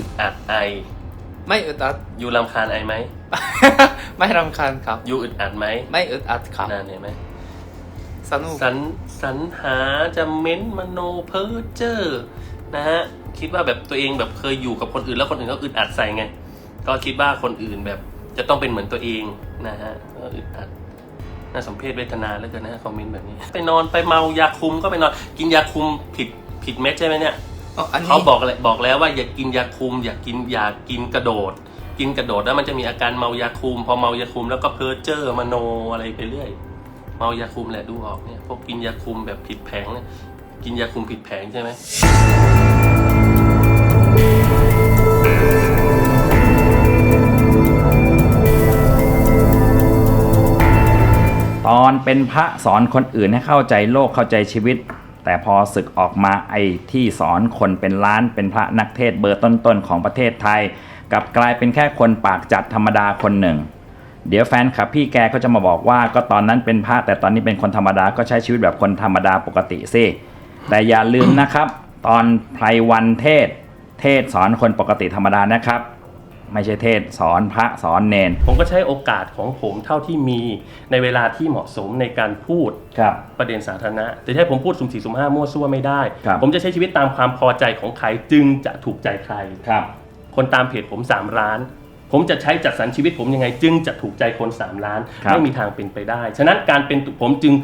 อึดอัดไอไม่อึดอัด ยูรำคาญไอไหม ไม่รำคาญครับ ยูอึดอัดไหมไม่อึดอัดครับนั่นเห็นไหมสนุกสรรสรรหาจะเม้นมโนเพ้อเจ้อนะฮะคิดว่าแบบตัวเองแบบเคยอยู่กับคนอื่นแล้วคนอื่นก็อึดอัดใส่ไง ก็คิดว่าคนอื่นแบบจะต้องเป็นเหมือนตัวเองนะฮะก็อึดอัดน่าสมเพชเวทนาเหลือเกินนะฮะคอมเมนต์แบบนี้ ไปนอนไปเมายาคุมก็ไปนอนกินยาคุมผิดผิดเม็ดใช่ไหมเนี่ยอ๋ออันนี้ เขาบอกเลยบอกแล้วว่าอย่ากินยาคุม อย่ากินอย่ากินกระโดด กินกระโดดแล้วมันจะมีอาการเมายาคุม พอเมายาคุมแล้วก็เพ้อเจ้อมโนอะไรไปเรื่อย เมายาคุมแหละดูออกเนี่ยพวกกินยาคุมแบบผิดแผงเนี่ยกินยาคุมผิดแผงใช่ไหมตอนเป็นพระสอนคนอื่นให้เข้าใจโลกเข้าใจชีวิต แต่พอศึกออกมาไอ้ที่สอนคนเป็นล้านเป็นพระนักเทศเบอร์ต้นๆของประเทศไทยกลับกลายเป็นแค่คนปากจัดธรรมดาคนหนึ่ง เดี๋ยวแฟนคลับพี่แกก็จะมาบอกว่าก็ตอนนั้นเป็นพระแต่ตอนนี้เป็นคนธรรมดาก็ใช้ชีวิตแบบคนธรรมดาปกติสิแต่อย่าลืมนะครับ ตอนไพรวันเทศ เทศสอนคนปกติธรรมดานะครับ ไม่ใช่เทศน์สอนพระสอนเนน ผมก็ใช้โอกาสของผมเท่าที่มีในเวลาที่เหมาะสมในการพูดครับ ประเด็นสาธารณะ แต่ถ้าผมพูดสุ่มสี่สุ่มห้ามั่วซั่วไม่ได้ ครับ ผมจะใช้ชีวิตตามความพอใจของใครจึงจะถูกใจใคร ครับ คนตามเพจผม 3 ล้าน ผมจะใช้จัดสรรชีวิตผมยังไง จึงจะถูกใจคน 3 ล้าน ครับไม่มีทางเป็นไปได้ ฉะนั้นการเป็นตัวผมจึง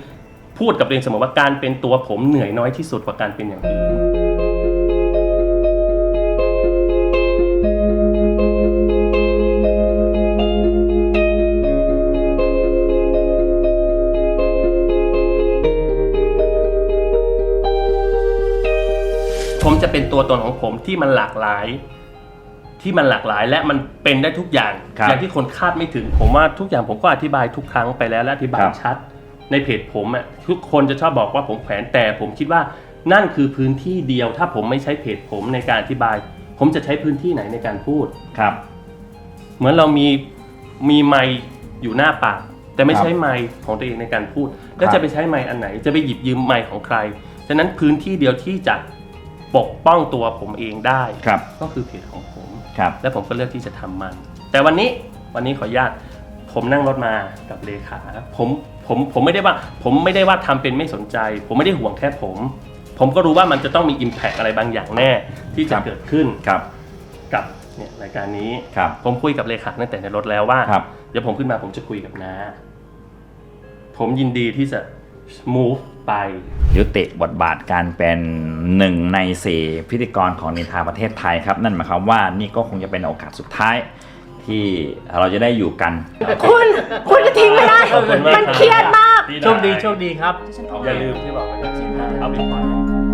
พูดกับตัวเองเสมอว่าการเป็นตัวผมเหนื่อยน้อยที่สุดกว่าการเป็นอย่างอื่น ผมจะเป็นตัวตนของผมที่มันหลากหลาย ที่มันหลากหลายและมันเป็นได้ทุกอย่าง ครับ อย่างที่คนคาดไม่ถึง ผมว่าทุกอย่างผมก็อธิบายทุกครั้งไปแล้วและอธิบายครับชัด ในเพจผมอะทุกคนจะชอบบอกว่าผมแขวนแต่ผมคิดว่านั่นคือพื้นที่เดียว ถ้าผมไม่ใช้เพจผมในการอธิบาย ผมจะใช้พื้นที่ไหนในการพูด ครับ เหมือนเรามีมีไมค์อยู่หน้าปาก แต่ไม่ครับใช้ไมค์ของตัวเองในการพูด แล้วครับจะไปใช้ไมค์อันไหน จะไปหยิบยืมไมค์ของใครฉะนั้นพื้นที่เดียวที่จะ ปกป้องตัวผมเองได้ ครับ ก็คือเพจของผม ครับ และผมก็เลือกที่จะทำมัน แต่วันนี้วันนี้ขออนุญาตผมนั่งรถมากับเลขาผมผมผมไม่ได้ว่า ผมไม่ได้ว่าทำเป็นไม่สนใจ ผมไม่ได้ห่วงแค่ผม ผมก็รู้ว่ามันจะต้องมี Impact อะไรบางอย่างแน่ที่จะครับ เกิดขึ้นครับ กับเนี่ยรายการนี้ ครับ ผมคุยกับเลขาตั้งแต่ในรถแล้วว่า ครับ เดี๋ยวผมขึ้นมาผมจะคุยกับน้าผมยินดีที่จะ move ไป ยุติบทบาทการเป็นหนึ่งในสี่พิธีกรของนินทาประเทศไทยครับ นั่นหมายความว่านี่ก็คงจะเป็นโอกาสสุดท้ายที่เราจะได้อยู่กัน คุณ คุณก็ทิ้งไม่ได้ ขอบคุณมาก มันเครียดมากที่ไโชคดีโชคดีครับ อย่าลืมที่บอกไปนะเอาบิตคอยน์